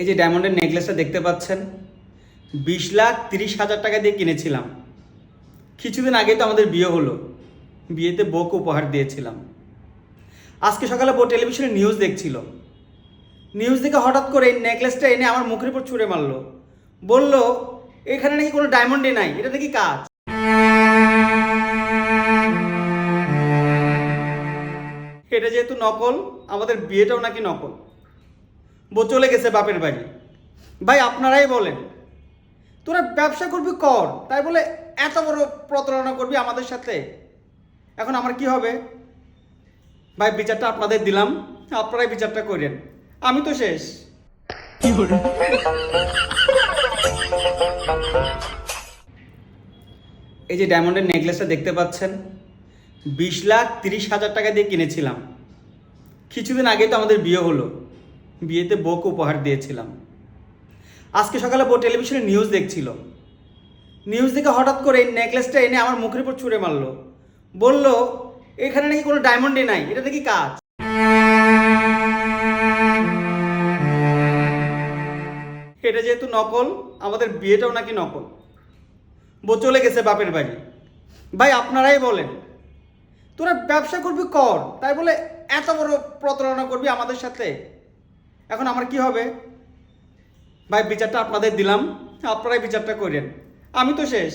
এই যে ডায়মন্ডের নেকলেসটা দেখতে পাচ্ছেন, বিশ লাখ তিরিশ হাজার টাকা দিয়ে কিনেছিলাম। কিছুদিন আগে তো আমাদের বিয়ে হলো। বিয়েতে বউকে উপহার দিয়েছিলাম। আজকে সকালে বউ টেলিভিশনে নিউজ দেখছিল। নিউজ দেখে হঠাৎ করে এই নেকলেসটা এনে আমার মুখের উপর ছুঁড়ে মারলো। বলল, এখানে নাকি কোনো ডায়মন্ডই নাই, এটা নাকি কাজ? এটা যেহেতু নকল, আমাদের বিয়েটাও নাকি নকল। চলে গেছে বাপের বাড়ি। ভাই, আপনারাই বলেন। তোরা ব্যবসা করবি কর, তাই বলে এত বড় প্রতারণা করবি আমাদের সাথে? এখন আমার কি হবে? ভাই, বিচারটা আপনাদের দিলাম, আপনারাই বিচারটা করেন। আমি তো শেষ। কি এই যে ডায়মন্ডের নেকলেসটা দেখতে পাচ্ছেন, বিশ লাখ তিরিশ হাজার টাকা দিয়ে কিনেছিলাম। কিছুদিন আগেই তো আমাদের বিয়ে হলো। বিয়েতে বউকে উপহার দিয়েছিলাম। আজকে সকালে বউ টেলিভিশনে নিউজ দেখছিল। নিউজ দেখে হঠাৎ করে এই নেকলেসটা এনে আমার মুখের উপর ছুঁড়ে মারলো। বলল, এখানে নাকি কোনো ডায়মন্ডই নাই, এটা নাকি কাজ? এটা যেহেতু নকল, আমাদের বিয়েটাও নাকি নকল। বউ চলে গেছে বাপের বাড়ি। ভাই, আপনারাই বলেন, তোরা ব্যবসা করবি কর, তাই বলে এত বড় প্রতারণা করবি আমাদের সাথে? এখন আমার কি হবে? ভাই বিচারটা আপনাদের দিলাম আপনারাই বিচারটা করেন। আমি তো শেষ।